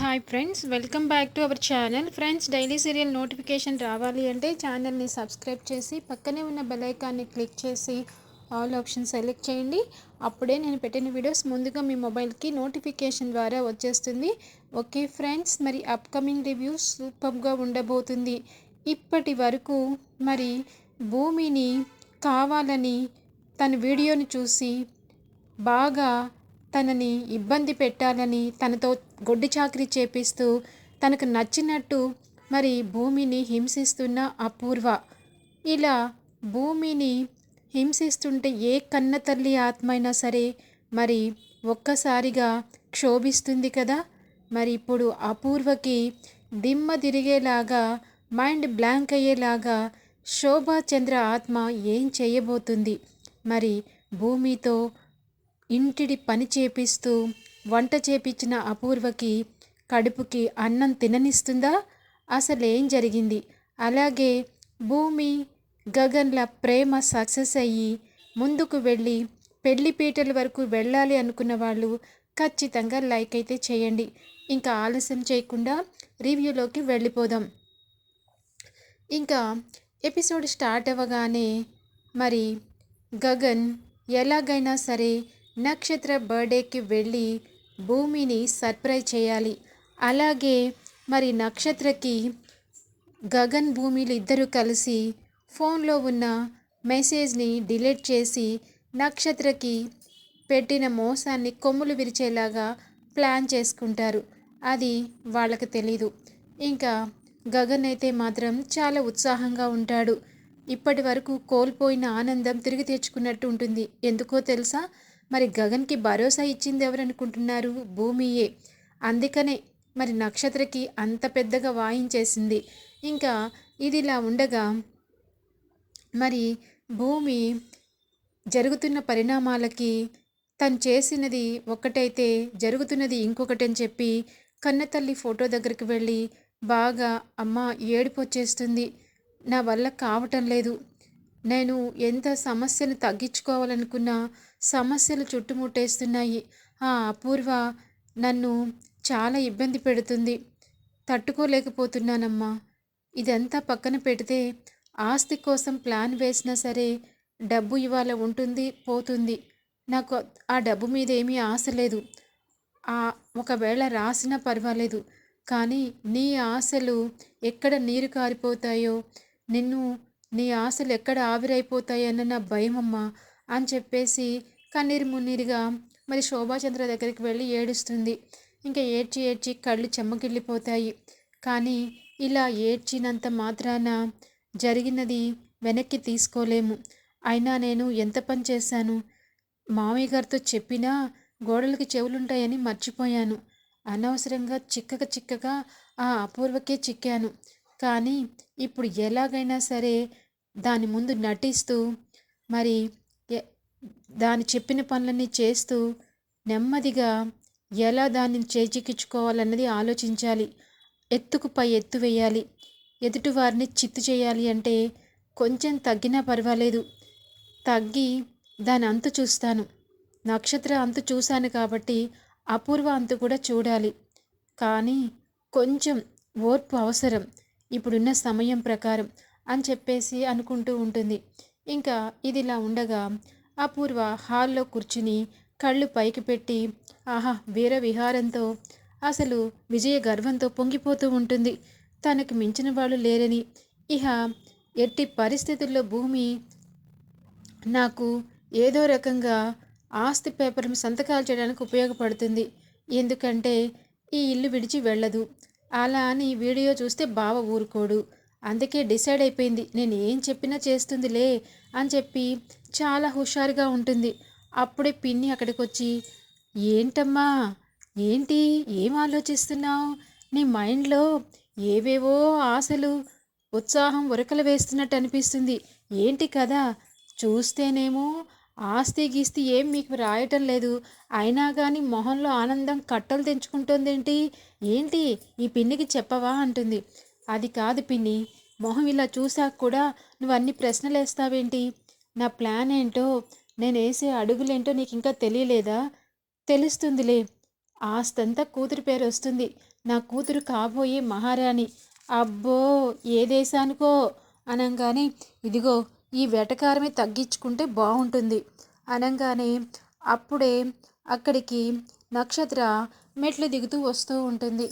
Hi friends welcome back to our channel friends daily serial notification రావాలి అంటే ఛానల్ని subscribe చేసి పక్కనే ఉన్న బెల్ ఐకాన్ని క్లిక్ చేసి ఆల్ ఆప్షన్ సెలెక్ట్ చేయండి. అప్పుడే నేను పెట్టిన వీడియోస్ ముందుగా మీ మొబైల్కి నోటిఫికేషన్ ద్వారా వచ్చేస్తుంది. ఓకే ఫ్రెండ్స్ మరి అప్కమింగ్ రివ్యూస్ సూపర్గా ఉండబోతుంది. ఇప్పటి వరకు మరి భూమిని కావాలని తన వీడియోని చూసి బాగా తనని ఇబ్బంది పెట్టాలని తనతో గొడ్డి చాకరీ చేపిస్తూ తనకు నచ్చినట్టు మరి భూమిని హింసిస్తున్న అపూర్వ. ఇలా భూమిని హింసిస్తుంటే ఏ కన్న తల్లి ఆత్మైనా సరే మరి ఒక్కసారిగా క్షోభిస్తుంది కదా. మరి ఇప్పుడు అపూర్వకి దిమ్మ తిరిగేలాగా మైండ్ బ్లాంక్ అయ్యేలాగా శోభాచంద్ర ఆత్మ ఏం చేయబోతుంది? మరి భూమితో ఇంటిడి పని చేపిస్తూ వంట చేపించిన అపూర్వకి కడుపుకి అన్నం తిననిస్తుందా? అసలేం జరిగింది? అలాగే భూమి గగన్ల ప్రేమ సక్సెస్ అయ్యి ముందుకు వెళ్ళి పెళ్ళి పీటల వరకు వెళ్ళాలి అనుకున్న వాళ్ళు ఖచ్చితంగా లైక్ అయితే చేయండి. ఇంకా ఆలస్యం చేయకుండా రివ్యూలోకి వెళ్ళిపోదాం. ఇంకా ఎపిసోడ్ స్టార్ట్ అవ్వగానే మరి గగన్ ఎలాగైనా సరే నక్షత్ర బర్త్డేకి వెళ్ళి భూమిని సర్ప్రైజ్ చేయాలి. అలాగే మరి నక్షత్రకి గగన్ భూమిలు ఇద్దరు కలిసి ఫోన్లో ఉన్న మెసేజ్ని డిలీట్ చేసి నక్షత్రకి పెట్టిన మోసాన్ని కొమ్ములు విరిచేలాగా ప్లాన్ చేసుకుంటారు. అది వాళ్ళకి తెలీదు. ఇంకా గగన్ అయితే మాత్రం చాలా ఉత్సాహంగా ఉంటాడు. ఇప్పటి వరకు కోల్పోయిన ఆనందం తిరిగి తెచ్చుకున్నట్టు ఉంటుంది. ఎందుకో తెలుసా? మరి గగన్కి భరోసా ఇచ్చింది ఎవరనుకుంటున్నారు? భూమియే. అందుకనే మరి నక్షత్రకి అంత పెద్దగా వాయించేసింది. ఇంకా ఇది ఇలా ఉండగా మరి భూమి జరుగుతున్న పరిణామాలకి తను చేసినది ఒక్కటైతే జరుగుతున్నది ఇంకొకటి అని చెప్పి కన్నతల్లి ఫోటో దగ్గరికి వెళ్ళి బాగా అమ్మ ఏడుపు వచ్చేస్తుంది. నా వల్ల కావటం లేదు. నేను ఎంత సమస్యను తగ్గించుకోవాలనుకున్నా సమస్యలు చుట్టుముట్టేస్తున్నాయి. ఆ అపూర్వ నన్ను చాలా ఇబ్బంది పెడుతుంది. తట్టుకోలేకపోతున్నానమ్మా. ఇదంతా పక్కన పెడితే ఆస్తి కోసం ప్లాన్ వేసినా సరే డబ్బు ఇవాళ ఉంటుంది పోతుంది. నాకు ఆ డబ్బు మీద ఏమీ ఆశ లేదు. ఆ ఒకవేళ రాసినా పర్వాలేదు. కానీ నీ ఆశలు ఎక్కడ నీరు కారిపోతాయో నిన్ను నీ ఆశలు ఎక్కడ ఆవిరైపోతాయన్న నా భయమమ్మా. అని చెప్పేసి కన్నీరు మున్నీరుగా మరి శోభాచంద్ర దగ్గరికి వెళ్ళి ఏడుస్తుంది. ఇంకా ఏడ్చి ఏడ్చి కళ్ళు చెమ్మకిళ్ళిపోతాయి కానీ ఇలా ఏడ్చినంత మాత్రాన జరిగినది వెనక్కి తీసుకోలేము. అయినా నేను ఎంత పని చేశాను? మామయ్య గారితో చెప్పినా గోడలకి చెవులుంటాయని మర్చిపోయాను. అనవసరంగా చిక్కక చిక్కగా ఆ అపూర్వకే చిక్కాను. కానీ ఇప్పుడు ఎలాగైనా సరే దాని ముందు నటిస్తూ మరి దాని చెప్పిన పనులన్నీ చేస్తూ నెమ్మదిగా ఎలా దాన్ని చేజిక్కించుకోవాలన్నది ఆలోచించాలి. ఎత్తుకు పై ఎత్తు వేయాలి. ఎదుటివారిని చిత్తు చేయాలి అంటే కొంచెం తగ్గినా పర్వాలేదు. తగ్గి దాని అంతు చూస్తాను. నక్షత్ర అంతు చూశాను కాబట్టి అపూర్వ అంతు కూడా చూడాలి. కానీ కొంచెం ఓర్పు అవసరం. ఇప్పుడున్న సమయం ప్రకారం అని చెప్పేసి అనుకుంటూ ఉంటుంది. ఇంకా ఇదిలా ఉండగా అపూర్వ హాల్లో కూర్చుని కళ్ళు పైకి పెట్టి ఆహా వీర విహారంతో అసలు విజయ గర్వంతో పొంగిపోతూ ఉంటుంది. తనకు మించిన వాళ్ళు లేరని. ఇహ ఎట్టి పరిస్థితుల్లో భూమి నాకు ఏదో రకంగా ఆస్తి పేపర్ సంతకాలు చేయడానికి ఉపయోగపడుతుంది. ఎందుకంటే ఈ ఇల్లు విడిచి వెళ్ళదు. అలా అని వీడియో చూస్తే బావ ఊరుకోడు. అందుకే డిసైడ్ అయిపోయింది. నేను ఏం చెప్పినా చేస్తుందిలే అని చెప్పి చాలా హుషారుగా ఉంటుంది. అప్పుడే పిన్ని అక్కడికి వచ్చి ఏంటమ్మా? ఏంటి? ఏం ఆలోచిస్తున్నావు? నీ మైండ్లో ఏవేవో ఆశలు ఉత్సాహం ఉరకలు వేస్తున్నట్టు అనిపిస్తుంది. ఏంటి కదా చూస్తేనేమో ఆస్తి గీస్తి ఏం మీకు రాయటం లేదు. అయినా కానీ మొహంలో ఆనందం కట్టలు తెంచుకుంటుందేంటి? ఏంటి? ఈ పిన్నికి చెప్పవా? అంటుంది. అది కాదు పిన్ని. మొహం ఇలా చూసాక కూడా నువ్వు అన్ని ప్రశ్నలు వేస్తావేంటి నా ప్లాన్ ఏంటో నేను వేసే అడుగులేంటో నీకు ఇంకా తెలియలేదా? తెలుస్తుందిలే. ఆస్తంతా కూతురు పేరు వస్తుంది. నా కూతురు కాబోయే మహారాణి. అబ్బో ఏ దేశానికో అనంగానే ఇదిగో ఈ వెటకారమే తగ్గించుకుంటే బాగుంటుంది అనంగానే అప్పుడే అక్కడికి నక్షత్ర మెట్లు దిగుతూ వస్తూ ఉంటుంది.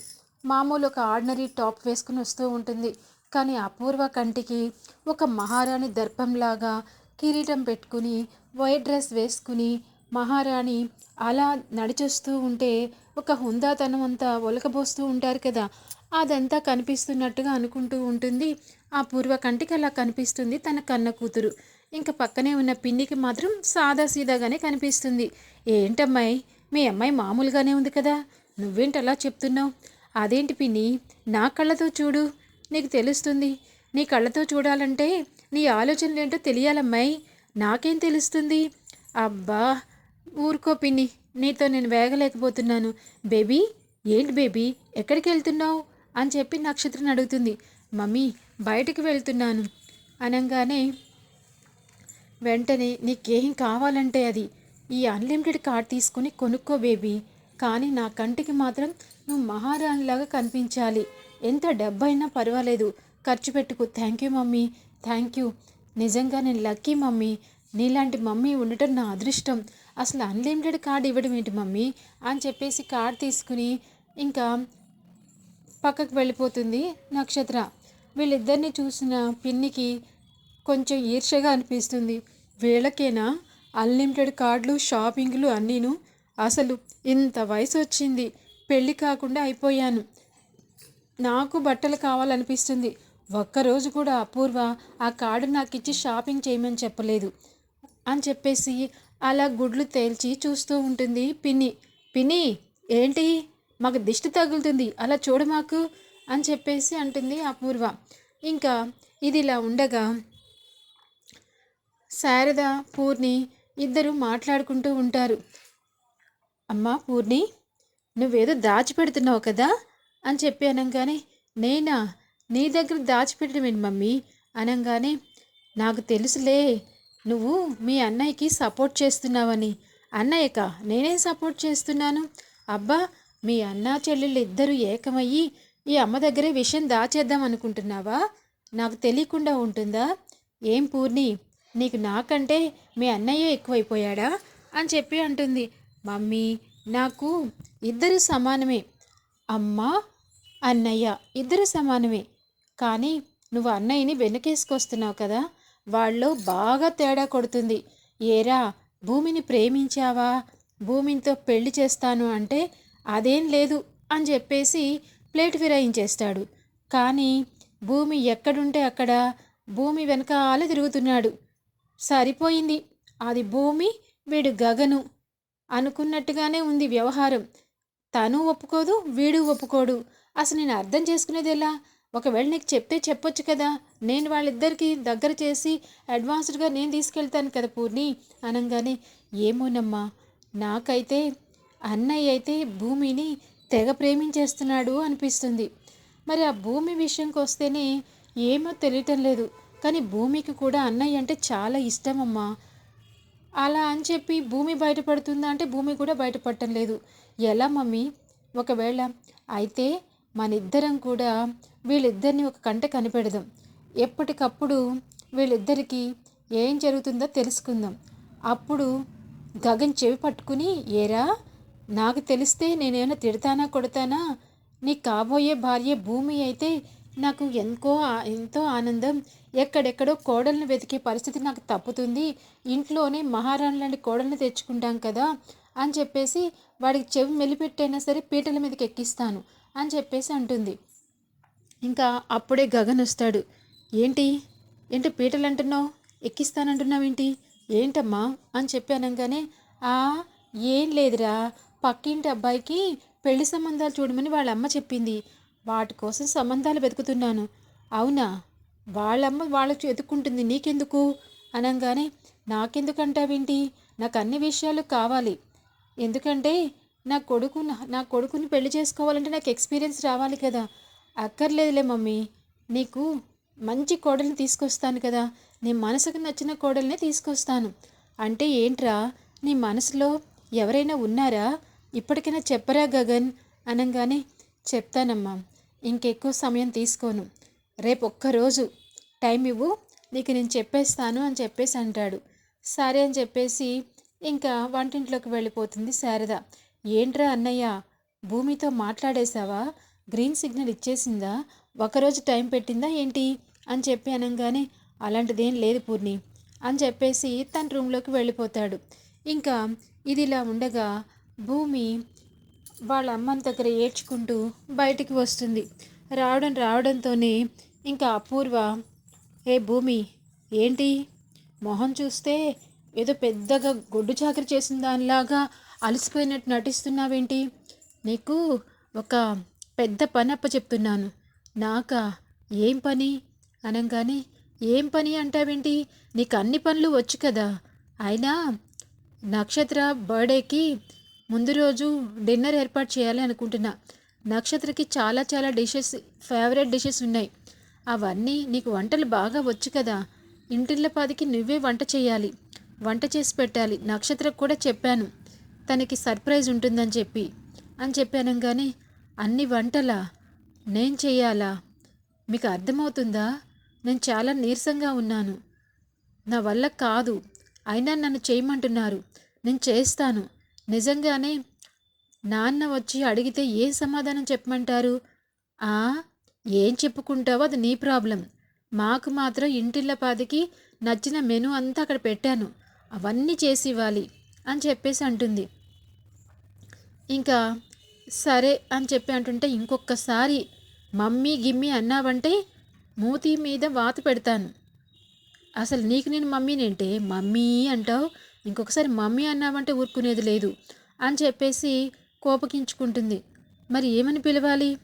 మామూలు ఒక ఆర్డినరీ టాప్ వేసుకుని వస్తూ ఉంటుంది. కానీ అపూర్వ కంటికి ఒక మహారాణి దర్పంలాగా కిరీటం పెట్టుకుని వైట్ డ్రెస్ వేసుకుని మహారాణి అలా నడిచొస్తూ ఉంటే ఒక హుందాతనం అంతా ఒలకబోస్తూ ఉంటారు కదా. అదంతా కనిపిస్తున్నట్టుగా అనుకుంటూ ఉంటుంది. ఆ పూర్వ కంటికి అలా కనిపిస్తుంది తన కన్న కూతురు. ఇంకా పక్కనే ఉన్న పిన్నికి మాత్రం సాదా సీదాగానే కనిపిస్తుంది. ఏంటమ్మాయి? మీ అమ్మాయి మామూలుగానే ఉంది కదా. నువ్వేంటి అలా చెప్తున్నావు? అదేంటి పిన్ని? నా కళ్ళతో చూడు. నీకు తెలుస్తుంది. నీ కళ్ళతో చూడాలంటే నీ ఆలోచనలు ఏంటో తెలియాలమ్మాయి నాకేం తెలుస్తుంది? అబ్బా ఊరుకో పిన్ని నీతో నేను వేగలేకపోతున్నాను. బేబీ ఏంటి బేబీ ఎక్కడికి వెళ్తున్నావు? అని చెప్పి నక్షత్రం అడుగుతుంది. మమ్మీ బయటికి వెళ్తున్నాను. అనగానే వెంటనే నీకేం కావాలంటే అది. ఈ అన్లిమిటెడ్ కార్డ్ తీసుకుని కొనుక్కో బేబీ. కానీ నా కంటికి మాత్రం నువ్వు మహారాణిలాగా కనిపించాలి. ఎంత డబ్బైనా పర్వాలేదు. ఖర్చు పెట్టుకు. Thank you mummy. Thank you నిజంగా నేను లక్కీ మమ్మీ. నీలాంటి మమ్మీ ఉండటం నా అదృష్టం. అసలు అన్లిమిటెడ్ కార్డ్ ఇవ్వడం ఏంటి మమ్మీ? అని చెప్పేసి కార్డ్ తీసుకుని ఇంకా పక్కకు వెళ్ళిపోతుంది నక్షత్ర. వీళ్ళిద్దరిని చూసిన పిన్నికి కొంచెం ఈర్ష్యగా అనిపిస్తుంది. వీళ్ళకేనా? అన్లిమిటెడ్ కార్డులు షాపింగ్లు అన్నీను? అసలు ఇంత వయసు వచ్చింది. పెళ్ళి కాకుండా అయిపోయాను. నాకు బట్టలు కావాలనిపిస్తుంది. ఒక్కరోజు కూడా అపూర్వ ఆ కార్డు నాకు ఇచ్చి షాపింగ్ చేయమని చెప్పలేదు అని చెప్పేసి అలా గుడ్లు తేల్చి చూస్తూ ఉంటుంది పిన్ని. పిన్ని ఏంటి? మాకు దిష్టి తగులుతుంది అలా చూడ మాకు అని చెప్పేసి అంటుంది అపూర్వ. ఇంకా ఇది ఇలా ఉండగా శారద పూర్ణి ఇద్దరు మాట్లాడుకుంటూ ఉంటారు. అమ్మా పూర్ణి నువ్వేదో దాచిపెడుతున్నావు కదా అని చెప్పి అనగానే నేనా? నీ దగ్గర దాచిపెట్టడం ఏంటి మమ్మీ? అనగానే నాకు తెలుసులే నువ్వు మీ అన్నయ్యకి సపోర్ట్ చేస్తున్నావని. అన్నయ్యక? నేనేం సపోర్ట్ చేస్తున్నాను? అబ్బా మీ అన్న చెల్లెళ్ళు ఇద్దరూ ఏకమయ్యి ఈ అమ్మ దగ్గరే విషయం దాచేద్దాం అనుకుంటున్నావా? నాకు తెలియకుండా ఉంటుందా? ఏం పూర్ణి నీకు నాకంటే మీ అన్నయ్య ఎక్కువైపోయాడా? అని చెప్పి అంటుంది. మమ్మీ నాకు ఇద్దరు సమానమే. అమ్మ అన్నయ్య ఇద్దరు సమానమే. కానీ నువ్వు అన్నయ్యని వెనకేసుకొస్తున్నావు కదా వాళ్ళు బాగా తేడా కొడుతుంది. ఏరా భూమిని ప్రేమించావా? భూమితో పెళ్ళి చేస్తాను అంటే అదేం లేదు అని చెప్పేసి ప్లేట్ ఫిరాయించేస్తాడు. కానీ భూమి ఎక్కడుంటే అక్కడ భూమి వెనకాల తిరుగుతున్నాడు. సరిపోయింది. అది భూమి వీడు గగను అనుకున్నట్టుగానే ఉంది వ్యవహారం. తను ఒప్పుకోదు వీడు ఒప్పుకోడు. అసలు నేను అర్థం చేసుకునేది ఎలా? ఒకవేళ నీకు చెప్తే చెప్పొచ్చు కదా. నేను వాళ్ళిద్దరికి దగ్గర చేసి అడ్వాన్స్డ్గా నేను తీసుకెళ్తాను కదా పూర్ణి అనగానే. ఏమోనమ్మా నాకైతే అన్నయ్య అయితే భూమిని తెగ ప్రేమించేస్తున్నాడు అనిపిస్తుంది. మరి ఆ భూమి విషయంకి వస్తేనే ఏమో తెలియటం లేదు. కానీ భూమికి కూడా అన్నయ్య అంటే చాలా ఇష్టం అమ్మా అలా అని చెప్పి భూమి బయటపడుతుందా అంటే భూమి కూడా బయటపడటం లేదు. ఎలా మమ్మీ? ఒకవేళ అయితే మన ఇద్దరం కూడా వీళ్ళిద్దరిని ఒక కంట కనిపెడదాం. ఎప్పటికప్పుడు వీళ్ళిద్దరికీ ఏం జరుగుతుందో తెలుసుకుందాం. అప్పుడు గగన్ చెవి పట్టుకుని ఏరా నాకు తెలిస్తే నేనేమైనా తిడతానా కొడతానా? నీ కాబోయే భార్య భూమి అయితే నాకు ఎంతో ఎంతో ఆనందం. ఎక్కడెక్కడో కోడల్ని వెతికే పరిస్థితి నాకు తప్పుతుంది. ఇంట్లోనే మహారాణి లాంటి కోడల్ని తెచ్చుకుంటాం కదా అని చెప్పేసి వాడికి చెవి మెలిపెట్టైనా సరే పీటల మీదకి ఎక్కిస్తాను అని చెప్పేసి అంటుంది. ఇంకా అప్పుడే గగన్ వస్తాడు. ఏంటి? ఏంటి పీటలు అంటున్నావు ఎక్కిస్తానంటున్నావేంటి? ఏంటమ్మా? అని చెప్పి అనగానే ఆ ఏం లేదురా. పక్కింటి అబ్బాయికి పెళ్ళి సంబంధాలు చూడమని వాళ్ళ అమ్మ చెప్పింది. వాటి కోసం సంబంధాలు వెతుకుతున్నాను. అవునా? వాళ్ళమ్మ వాళ్ళకి వెతుక్కుంటుంది నీకెందుకు? అనగానే నాకెందుకు అంటావేంటి నాకు అన్ని విషయాలు కావాలి. ఎందుకంటే నా కొడుకు నా కొడుకుని పెళ్ళి చేసుకోవాలంటే నాకు ఎక్స్పీరియన్స్ రావాలి కదా. అక్కర్లేదులే మమ్మీ. నీకు మంచి కోడల్ని తీసుకొస్తాను కదా. నీ మనసుకు నచ్చిన కోడల్నే తీసుకొస్తాను. అంటే ఏంట్రా? నీ మనసులో ఎవరైనా ఉన్నారా? ఇప్పటికైనా చెప్పరా గగన్? అనగానే చెప్తానమ్మా. ఇంకెక్కువ సమయం తీసుకోను. రేపు ఒక్కరోజు టైం ఇవ్వు. నీకు నేను చెప్పేస్తాను అని చెప్పేసి అంటాడు. సరే అని చెప్పేసి ఇంకా వంటింట్లోకి వెళ్ళిపోతుంది శారద. ఏంట్రా అన్నయ్య? భూమితో మాట్లాడేశావా? Green signal ఇచ్చేసిందా? ఒకరోజు టైం పెట్టిందా ఏంటి? అని చెప్పి అనగానే అలాంటిదేం లేదు పూర్ణి అని చెప్పేసి తన రూమ్లోకి వెళ్ళిపోతాడు. ఇంకా ఇది ఇలా ఉండగా భూమి వాళ్ళ అమ్మని దగ్గర ఏడ్చుకుంటూ బయటికి వస్తుంది. రావడం రావడంతోనే ఇంకా అపూర్వ ఏ భూమి ఏంటి? మొహం చూస్తే ఏదో పెద్దగా గొడ్డు చాకరి చేసిన దానిలాగా అలసిపోయినట్టు నటిస్తున్నావేంటి? నీకు ఒక పెద్ద పని అప్ప చెప్తున్నాను. నాకా ఏం పని? అనగానే ఏం పని అంటావేంటి? నీకు అన్ని పనులు వచ్చు కదా. అయినా నక్షత్ర బర్త్డేకి ముందు రోజు డిన్నర్ ఏర్పాటు చేయాలి అనుకుంటున్నా. నక్షత్రకి చాలా చాలా డిషెస్ ఫేవరెట్ డిషెస్ ఉన్నాయి. అవన్నీ నీకు వంటలు బాగా వచ్చు కదా. ఇంటిల్లపాదికి నువ్వే వంట చేయాలి. వంట చేసి పెట్టాలి. నక్షత్రకు కూడా చెప్పాను. తనకి సర్ప్రైజ్ ఉంటుందని చెప్పి. అని చెప్పాను కానీ అన్ని వంటలా? నేను చెయ్యాలా? మీకు అర్థమవుతుందా? నేను చాలా నీరసంగా ఉన్నాను. నా వల్ల కాదు. అయినా నన్ను చేయమంటున్నారు. నేను చేస్తాను. నిజంగానే నాన్న వచ్చి అడిగితే ఏ సమాధానం చెప్పమంటారు? ఆ? ఏం చెప్పుకుంటావో అది నీ ప్రాబ్లం. మాకు మాత్రం ఇంటిల్లపాదికి నచ్చిన మెను అంతా అక్కడ పెట్టాను. అవన్నీ చేసి ఇవ్వాలి అని చెప్పేసి అంటుంది. ఇంకా సరే అని చెప్పి అంటుంటే ఇంకొకసారి మమ్మీ గిమ్మి అన్నావంటే మూతి మీద వాత పెడతాను. అసలు నీకు నేను మమ్మీనేంటే మమ్మీ అంటావు? ఇంకొకసారి మమ్మీ అన్నావంటే ఊరుకునేది లేదు అని చెప్పేసి కోపగించుకుంటుంది. మరి ఏమని పిలవాలి?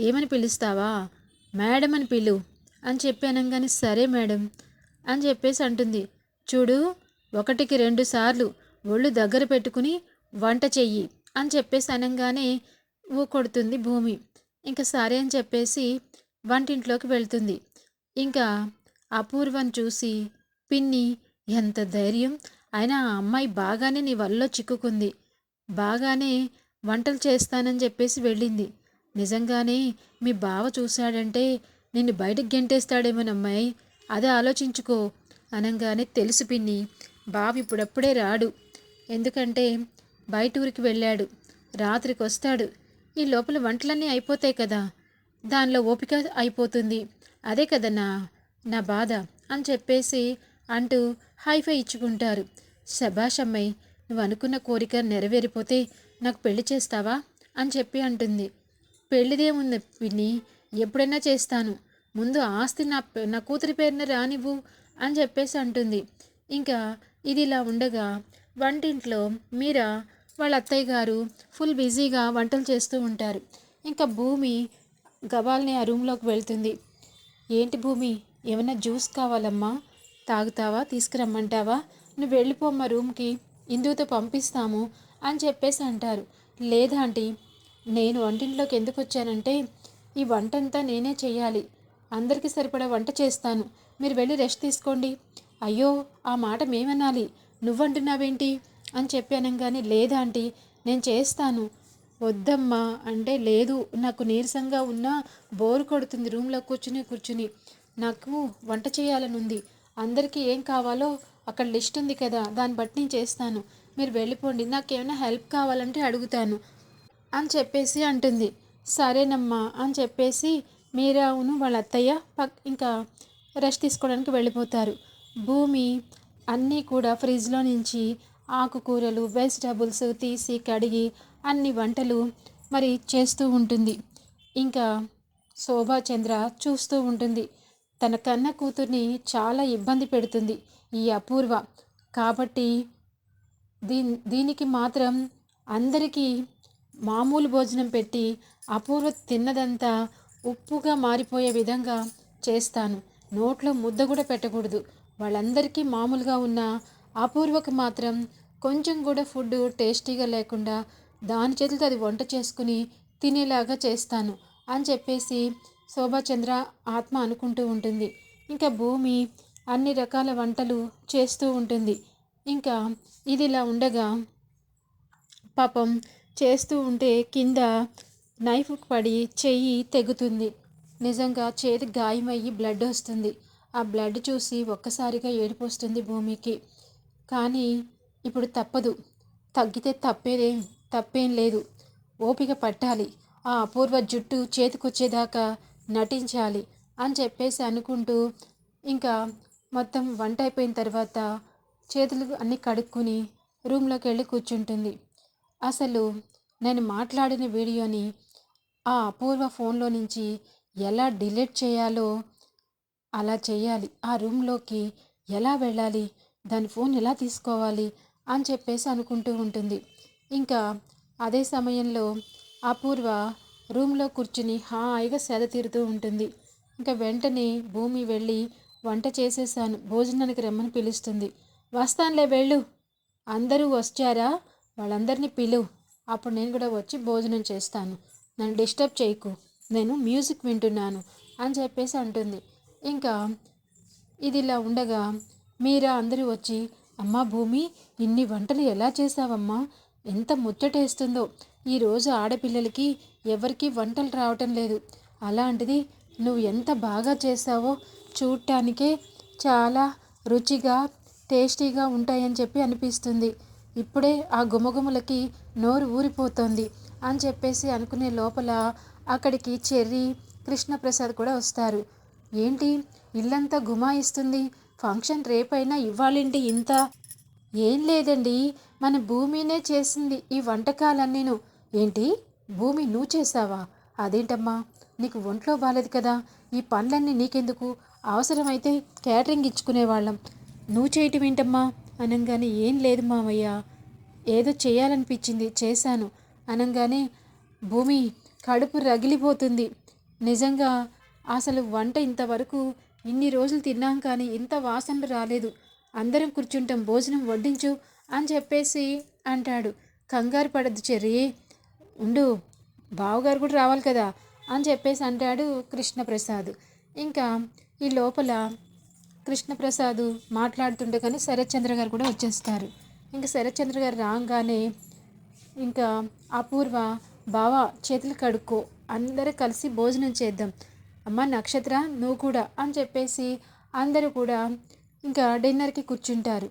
ఏమని పిలుస్తావా? మేడం అని పిలు అని చెప్పాను కానీ సరే మేడం అని చెప్పేసి అంటుంది. చూడు ఒకటికి రెండు సార్లు ఒళ్ళు దగ్గర పెట్టుకుని వంట చెయ్యి. అని చెప్పేసి అనగానే ఊ కొడుతుంది భూమి. ఇంకా సరే అని చెప్పేసి వంటింట్లోకి వెళ్తుంది. ఇంకా అపూర్వం చూసి పిన్ని ఎంత ధైర్యం! అయినా ఆ అమ్మాయి బాగానే నీ వల్ల చిక్కుకుంది. బాగానే వంటలు చేస్తానని చెప్పేసి వెళ్ళింది. నిజంగానే మీ బావ చూశాడంటే నిన్ను బయటకు గెంటేస్తాడేమోనమ్మాయి? అదే ఆలోచించుకో. అనగానే తెలుసు పిన్ని బావ ఇప్పుడప్పుడే రాడు. ఎందుకంటే బయట ఊరికి వెళ్ళాడు. రాత్రికి వస్తాడు ఈ లోపల వంటలన్నీ అయిపోతాయి కదా. దానిలో ఓపిక అయిపోతుంది. అదే కదా నా నా బాధ అని చెప్పేసి అంటూ హైఫై ఇచ్చుకుంటారు. శభాష్ అమ్మాయి నువ్వు అనుకున్న కోరిక నెరవేరిపోతే నాకు పెళ్ళి చేస్తావా? అని చెప్పి అంటుంది. పెళ్ళిదేముంది పిన్ని? ఎప్పుడైనా చేస్తాను. ముందు ఆస్తి నా నా కూతురి పేరున రానివ్వు అని చెప్పేసి అంటుంది. ఇంకా ఇది ఇలా ఉండగా వంటింట్లో మీరా వాళ్ళ అత్తయ్య గారు ఫుల్ బిజీగా వంటలు చేస్తూ ఉంటారు. ఇంకా భూమి గబాల్ని ఆ రూమ్లోకి వెళ్తుంది. ఏంటి భూమి? ఏమైనా జ్యూస్ కావాలమ్మా? తాగుతావా? తీసుకురమ్మంటావా? నువ్వు వెళ్ళిపో మా రూమ్కి ఇందుతో పంపిస్తాము అని చెప్పేసి అంటారు. లేదా నేను వంటింట్లోకి ఎందుకు వచ్చానంటే ఈ వంటంతా నేనే చేయాలి అందరికీ సరిపడా వంట చేస్తాను. మీరు వెళ్ళి రెస్ట్ తీసుకోండి. అయ్యో ఆ మాట మేమనాలి. నువ్వంటున్నావేంటి? అని చెప్పాను కానీ లేదా ఆంటీ నేను చేస్తాను. వద్దమ్మా అంటే లేదు. నాకు నీరసంగా ఉన్నా బోరు కొడుతుంది రూమ్లో కూర్చుని కూర్చుని. నాకు వంట చేయాలని ఉంది. అందరికీ ఏం కావాలో అక్కడ లిస్ట్ ఉంది కదా దాన్ని బట్టి నేను చేస్తాను. మీరు వెళ్ళిపోండి. నాకు ఏమైనా హెల్ప్ కావాలంటే అడుగుతాను. అని చెప్పేసి అంటుంది. సరేనమ్మా అని చెప్పేసి మీరావును వాళ్ళ అత్తయ్య పక్ ఇంకా రెస్ట్ తీసుకోవడానికి వెళ్ళిపోతారు. భూమి అన్నీ కూడా ఫ్రిడ్జ్లో నుంచి ఆకుకూరలు వెజిటబుల్స్ తీసి కడిగి అన్ని వంటలు మరి చేస్తూ ఉంటుంది. ఇంకా శోభాచంద్ర చూస్తూ ఉంటుంది. తన కన్న కూతుర్ని చాలా ఇబ్బంది పెడుతుంది ఈ అపూర్వ. కాబట్టి దీ దీనికి మాత్రం అందరికీ మామూలు భోజనం పెట్టి అపూర్వ తిన్నదంతా ఉప్పుగా మారిపోయే విధంగా చేస్తాను. నోట్లో ముద్ద కూడా పెట్టకూడదు. వాళ్ళందరికీ మామూలుగా ఉన్న అపూర్వకు మాత్రం. కొంచెం కూడా ఫుడ్ టేస్టీగా లేకుండా దాని చేతులతో అది వంట చేసుకుని తినేలాగా చేస్తాను అని చెప్పేసి శోభాచంద్ర ఆత్మ అనుకుంటూ ఉంటుంది. ఇంకా భూమి అన్ని రకాల వంటలు చేస్తూ ఉంటుంది. ఇంకా ఇది ఇలా ఉండగా పాపం చేస్తూ ఉంటే కింద నైఫ్ పడి చెయ్యి తెగుతుంది. నిజంగా చేతి గాయమయ్యి బ్లడ్ వస్తుంది. ఆ బ్లడ్ చూసి ఒక్కసారిగా ఏడుపు వస్తుంది భూమికి. కానీ ఇప్పుడు తప్పదు. తగ్గితే తప్పేదేం? తప్పేం లేదు. ఓపిక పట్టాలి. ఆ అపూర్వ జుట్టు చేతికొచ్చేదాకా నటించాలి అని చెప్పేసి అనుకుంటూ ఇంకా మొత్తం వంట అయిపోయిన తర్వాత చేతులు అన్నీ కడుక్కొని రూమ్లోకి వెళ్ళి కూర్చుంటుంది. అసలు నేను మాట్లాడిన వీడియోని ఆ అపూర్వ ఫోన్లో నుంచి ఎలా డిలీట్ చేయాలో అలా చేయాలి. ఆ రూమ్లోకి ఎలా వెళ్ళాలి? దాని ఫోన్ ఎలా తీసుకోవాలి అని చెప్పేసి అనుకుంటూ ఉంటుంది. ఇంకా అదే సమయంలో అపూర్వ రూమ్లో కూర్చుని హాయిగా సెద తీరుతూ ఉంటుంది. ఇంకా వెంటనే భూమి వెళ్ళి వంట చేసేసాను. భోజనానికి రమ్మని పిలుస్తుంది. వస్తానులే వెళ్ళు. అందరూ వచ్చారా? వాళ్ళందరినీ పిలువు అప్పుడు నేను కూడా వచ్చి భోజనం చేస్తాను. నన్ను డిస్టర్బ్ చేయకు. నేను మ్యూజిక్ వింటున్నాను అని చెప్పేసి అంటుంది. ఇంకా ఇది ఇలా ఉండగా మీరా అందరూ వచ్చి అమ్మా భూమి ఇన్ని వంటలు ఎలా చేసావమ్మా ఎంత ముచ్చటేస్తుందో. ఈరోజు ఆడపిల్లలకి ఎవరికీ వంటలు రావటం లేదు. అలాంటిది నువ్వు ఎంత బాగా చేసావో చూడటానికే చాలా రుచిగా టేస్టీగా ఉంటాయని చెప్పి అనిపిస్తుంది. ఇప్పుడే ఆ గుమగుమలకి నోరు ఊరిపోతుంది అని చెప్పేసి అనుకునే లోపల అక్కడికి చెర్రీ కృష్ణప్రసాద్ కూడా వస్తారు. ఏంటి? ఇల్లంతా గుమాయిస్తుంది. ఫంక్షన్ రేపైనా ఇవ్వాలేంటి ఇంత. ఏం లేదండి మన భూమినే చేసింది ఈ వంటకాలన్నీను ఏంటి? భూమి నువ్వు చేసావా అదేంటమ్మా? నీకు ఒంట్లో బాలేదు కదా ఈ పనులన్నీ నీకెందుకు? అవసరమైతే క్యాటరింగ్ ఇచ్చుకునేవాళ్ళం. నువ్వు చేయటం ఏంటమ్మా? అనగానే ఏం లేదు మామయ్య. ఏదో చేయాలనిపించింది చేశాను. అనగానే భూమి కడుపు రగిలిపోతుంది. నిజంగా అసలు వంట ఇంతవరకు ఇన్ని రోజులు తిన్నాం కానీ ఇంత వాసనలు రాలేదు. అందరం కూర్చుంటాం భోజనం వడ్డించు అని చెప్పేసి అంటాడు. కంగారు పడద్దు చెర్రి. ఉండు బావగారు కూడా రావాలి కదా అని చెప్పేసి అంటాడు కృష్ణప్రసాద్. ఇంకా ఈ లోపల కృష్ణప్రసాద్ మాట్లాడుతుండగానే కానీ శరత్చంద్ర గారు కూడా వచ్చేస్తారు. ఇంకా శరత్చంద్ర గారు రాగానే ఇంకా అపూర్వ బావ చేతులు కడుక్కో అందరూ కలిసి భోజనం చేద్దాం. అమ్మ నక్షత్ర నువ్వు కూడా అని చెప్పేసి అందరూ కూడా ఇంకా డిన్నర్కి కూర్చుంటారు.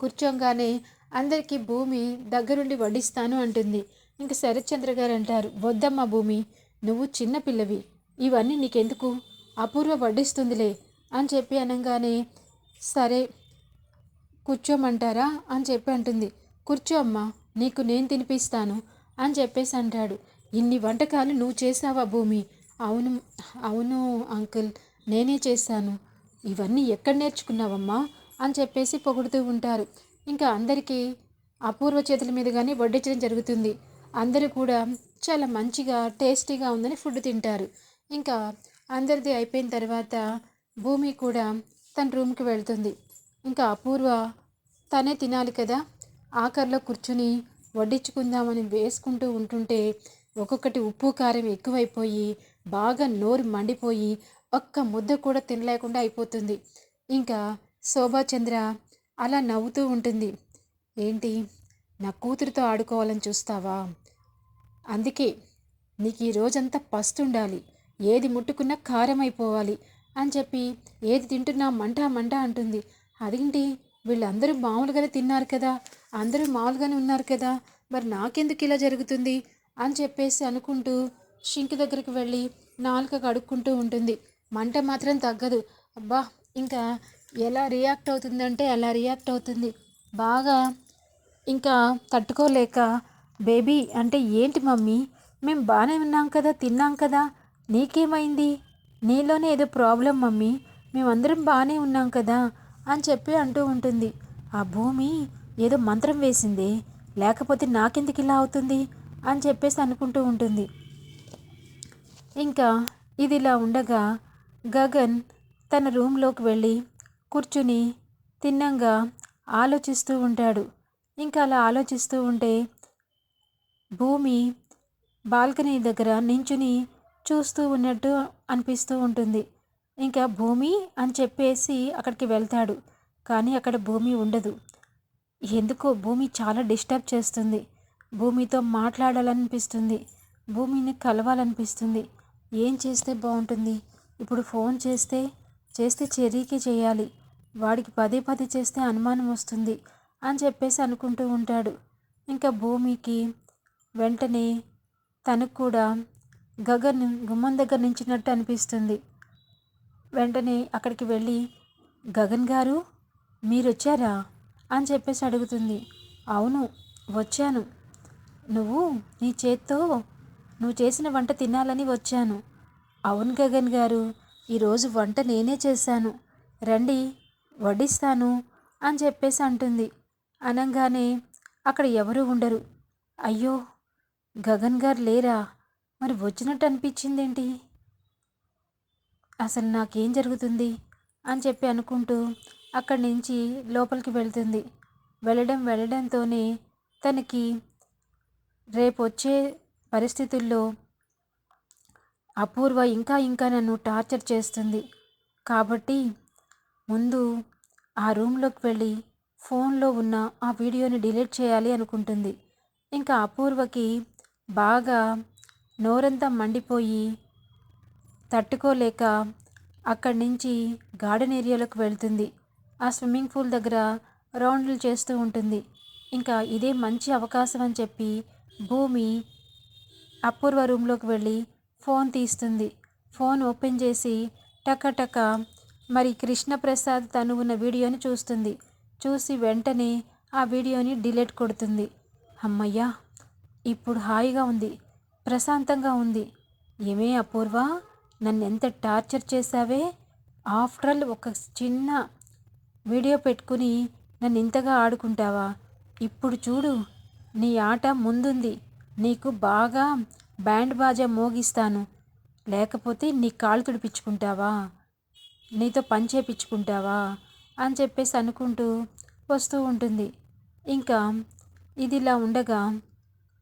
కూర్చోగానే అందరికీ భూమి దగ్గరుండి వడ్డిస్తాను అంటుంది. ఇంకా శరత్చంద్ర గారు అంటారు వద్దమ్మ భూమి నువ్వు చిన్న పిల్లవి. ఇవన్నీ నీకెందుకు? అపూర్వ వడ్డిస్తుందిలే అని చెప్పి అనగానే సరే కూర్చోమంటారా? అని చెప్పి అంటుంది. కూర్చో అమ్మా నీకు నేను తినిపిస్తాను అని చెప్పేసి అంటాడు. ఇన్ని వంటకాలు నువ్వు చేసావా భూమి? అవును అవును అంకుల్ నేనే చేశాను. ఇవన్నీ ఎక్కడ నేర్చుకున్నావమ్మా? అని చెప్పేసి పొగుడుతూ ఉంటారు. ఇంకా అందరికీ అపూర్వ చేతుల మీదుగానే వడ్డించడం జరుగుతుంది. అందరూ కూడా చాలా మంచిగా టేస్టీగా ఉందని ఫుడ్ తింటారు. ఇంకా అందరిది అయిపోయిన తర్వాత భూమి కూడా తన రూమ్కి వెళ్తుంది. ఇంకా అపూర్వ తనే తినాలి కదా? ఆఖరిలో కూర్చుని వడ్డించుకుందామని వేసుకుంటూ ఉంటుంటే ఒక్కొక్కటి ఉప్పు కారం ఎక్కువైపోయి బాగా నోరు మండిపోయి ఒక్క ముద్ద కూడా తినలేకుండా అయిపోతుంది. ఇంకా శోభాచంద్ర అలా నవ్వుతూ ఉంటుంది. ఏంటి? నా కూతురితో ఆడుకోవాలని చూస్తావా? అందుకే నీకు ఈ రోజంతా పస్తుండాలి ఏది ముట్టుకున్నా కారం అయిపోవాలి అని చెప్పి ఏది తింటున్నా మంట మంట అంటుంది. అదేంటి? వీళ్ళందరూ మామూలుగానే తిన్నారు కదా? అందరూ మామూలుగానే ఉన్నారు కదా? మరి నాకెందుకు ఇలా జరుగుతుంది? అని చెప్పేసి అనుకుంటూ షింక్ దగ్గరికి వెళ్ళి నాలుక కడుక్కుంటూ ఉంటుంది. మంట మాత్రం తగ్గదు. అబ్బా ఇంకా ఎలా రియాక్ట్ అవుతుందంటే అలా రియాక్ట్ అవుతుంది. బాగా ఇంకా తట్టుకోలేక బేబీ అంటే ఏంటి మమ్మీ? మేము బాగానే ఉన్నాం కదా తిన్నాం కదా. నీకేమైంది? నీలోనే ఏదో ప్రాబ్లం మమ్మీ. మేమందరం బాగానే ఉన్నాం కదా అని చెప్పి అంటూ ఉంటుంది. ఆ భూమి ఏదో మంత్రం వేసింది. లేకపోతే నాకెందుకు ఇలా అవుతుంది? అని చెప్పేసి అనుకుంటూ ఉంటుంది. ఇంకా ఇదిలా ఉండగా గగన్ తన రూమ్లోకి వెళ్ళి కూర్చుని తిన్నంగా ఆలోచిస్తూ ఉంటాడు. ఇంకా అలా ఆలోచిస్తూ ఉంటే భూమి బాల్కనీ దగ్గర నించుని చూస్తూ ఉన్నట్టు అనిపిస్తూ ఉంటుంది. ఇంకా భూమి అని చెప్పేసి అక్కడికి వెళ్తాడు. కానీ అక్కడ భూమి ఉండదు. ఎందుకో భూమి చాలా డిస్టర్బ్ చేస్తుంది. భూమితో మాట్లాడాలనిపిస్తుంది. భూమిని కలవాలనిపిస్తుంది. ఏం చేస్తే బాగుంటుంది? ఇప్పుడు ఫోన్ చేస్తే చేస్తే చెర్రీకే చేయాలి. వాడికి పదే పదే చేస్తే అనుమానం వస్తుంది అని చెప్పేసి అనుకుంటూ ఉంటాడు. ఇంకా భూమికి వెంటనే తనకు కూడా గగన్ గుమ్మం దగ్గర నించినట్టు అనిపిస్తుంది. వెంటనే అక్కడికి వెళ్ళి గగన్ గారు మీరు వచ్చారా అని చెప్పేసి అడుగుతుంది. అవును వచ్చాను. నువ్వు నీ చేత్తో నువ్వు చేసిన వంట తినాలని వచ్చాను. అవును గగన్ గారు ఈరోజు వంట నేనే చేశాను. రండి వడ్డిస్తాను అని చెప్పేసి అంటుంది. అనగానే అక్కడ ఎవరూ ఉండరు. అయ్యో గగన్ గారు లేరా? మరి వచ్చినట్టు అనిపించిందేంటి? అసలు నాకేం జరుగుతుంది? అని చెప్పి అనుకుంటూ అక్కడి నుంచి లోపలికి వెళ్తుంది. వెళ్ళడం వెళ్ళడంతోనే తనకి రేపు వచ్చే పరిస్థితుల్లో అపూర్వ ఇంకా ఇంకా నన్ను టార్చర్ చేస్తుంది. కాబట్టి ముందు ఆ రూమ్లోకి వెళ్ళి ఫోన్లో ఉన్న ఆ వీడియోని డిలీట్ చేయాలి అనుకుంటుంది. ఇంకా అపూర్వకి బాగా నోరంతా మండిపోయి తట్టుకోలేక అక్కడి నుంచి గార్డెన్ ఏరియాలోకి వెళ్తుంది. ఆ స్విమ్మింగ్ పూల్ దగ్గర రౌండ్లు చేస్తూ ఉంటుంది. ఇంకా ఇదే మంచి అవకాశం అని చెప్పి భూమి అపూర్వ రూమ్లోకి వెళ్ళి ఫోన్ తీస్తుంది. ఫోన్ ఓపెన్ చేసి టక టక మరి కృష్ణప్రసాద్ తను ఉన్న వీడియోని చూస్తుంది. చూసి వెంటనే ఆ వీడియోని డిలీట్ కొడుతుంది. అమ్మయ్యా ఇప్పుడు హాయిగా ఉంది ప్రశాంతంగా ఉంది. ఏమే అపూర్వ నన్ను ఎంత టార్చర్ చేశావే? ఆఫ్టర్ ఆల్ ఒక చిన్న వీడియో పెట్టుకుని నన్ను ఇంతగా ఆడుకుంటావా? ఇప్పుడు చూడు నీ ఆట ముందుంది. నీకు బాగా బ్యాండ్ బాజా మోగిస్తాను. లేకపోతే నీ కాళ్ళు తుడిపించుకుంటావా? నీతో పని చేపించుకుంటావా? అని చెప్పేసి అనుకుంటూ వస్తూ ఉంటుంది. ఇంకా ఇది ఇలా ఉండగా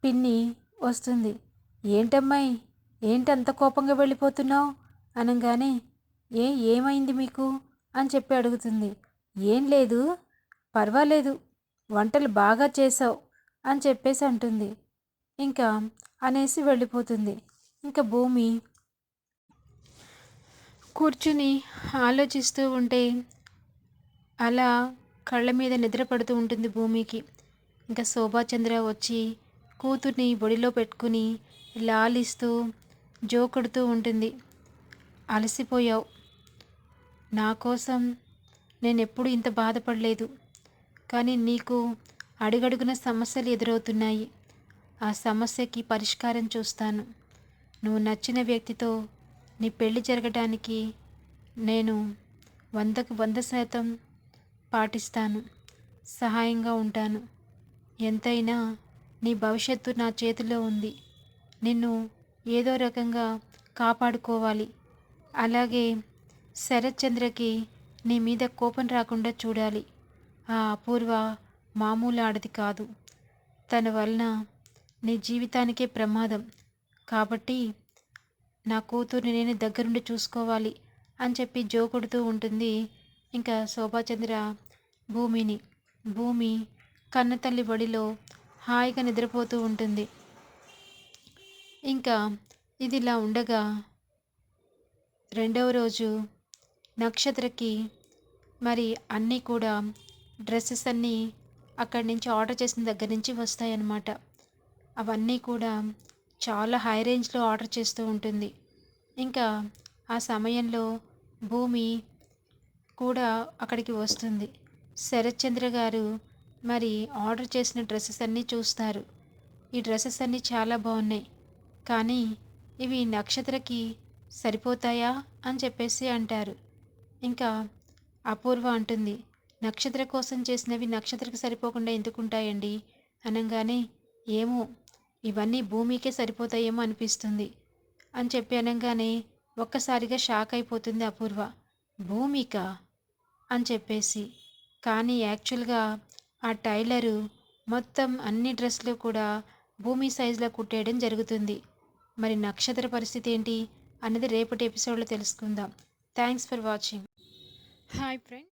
పిన్ని వస్తుంది. ఏంటమ్మాయి ఏంటి అంత కోపంగా వెళ్ళిపోతున్నావు? అనగానే ఏ ఏమైంది మీకు? అని చెప్పి అడుగుతుంది. ఏం లేదు పర్వాలేదు వంటలు బాగా చేసావు అని చెప్పేసి అంటుంది. ఇంకా అనేసి వెళ్ళిపోతుంది. ఇంకా భూమి కూర్చుని ఆలోచిస్తూ ఉంటే అలా కళ్ళ మీద నిద్ర పడుతూ ఉంటుంది భూమికి. ఇంకా శోభాచంద్ర వచ్చి కూతుర్ని బొడిలో పెట్టుకుని లాలిస్తూ జోకుడుతూ ఉంటుంది. అలసిపోయావు. నా కోసం నేను ఎప్పుడు ఇంత బాధపడలేదు. కానీ నీకు అడుగడుగున సమస్యలు ఎదురవుతున్నాయి. ఆ సమస్యకి పరిష్కారం చూస్తాను. నువ్వు నచ్చిన వ్యక్తితో నీ పెళ్ళి జరగడానికి నేను వందకు వంద శాతం పాటిస్తాను. సహాయంగా ఉంటాను. ఎంతైనా నీ భవిష్యత్తు నా చేతిలో ఉంది. నిన్ను ఏదో రకంగా కాపాడుకోవాలి. అలాగే శరత్చంద్రకి నీ మీద కోపం రాకుండా చూడాలి. ఆ అపూర్వ మామూలు ఆడది కాదు. తన వలన నీ జీవితానికే ప్రమాదం. కాబట్టి నా కూతుర్ని నేను దగ్గరుండి చూసుకోవాలి అని చెప్పి జోకొడుతూ ఉంటుంది ఇంకా శోభాచంద్ర భూమిని. భూమి కన్నతల్లి బడిలో హాయిగా నిద్రపోతూ ఉంటుంది. ఇంకా ఇది ఇలా ఉండగా రెండవ రోజు నక్షత్రకి మరి అన్నీ కూడా డ్రెస్సెస్ అన్నీ అక్కడి నుంచి ఆర్డర్ చేసిన దగ్గర నుంచి వస్తాయన్నమాట. అవన్నీ కూడా చాలా హై రేంజ్లో ఆర్డర్ చేస్తూ ఉంటుంది. ఇంకా ఆ సమయంలో భూమి కూడా అక్కడికి వస్తుంది. శరత్చంద్ర గారు మరి ఆర్డర్ చేసిన డ్రెస్సెస్ అన్నీ చూస్తారు. ఈ డ్రెస్సెస్ అన్నీ చాలా బాగున్నాయి. కానీ ఇవి నక్షత్రకి సరిపోతాయా అని చెప్పేసి అంటారు. ఇంకా అపూర్వ అంటుంది నక్షత్ర కోసం చేసినవి నక్షత్రకి సరిపోకుండా ఎందుకుంటాయండి? అనగానే ఏమో ఇవన్నీ భూమికే సరిపోతాయేమో అనిపిస్తుంది. అని చెప్పి అనగానే ఒక్కసారిగా షాక్ అయిపోతుంది అపూర్వ. భూమిక? అని చెప్పేసి. కానీ యాక్చువల్గా ఆ టైలరు మొత్తం అన్ని డ్రెస్లు కూడా భూమి సైజులో కుట్టేయడం జరుగుతుంది. మరి నక్షత్ర పరిస్థితి ఏంటి అన్నది రేపటి ఎపిసోడ్లో తెలుసుకుందాం. Thanks for watching. Hi friend.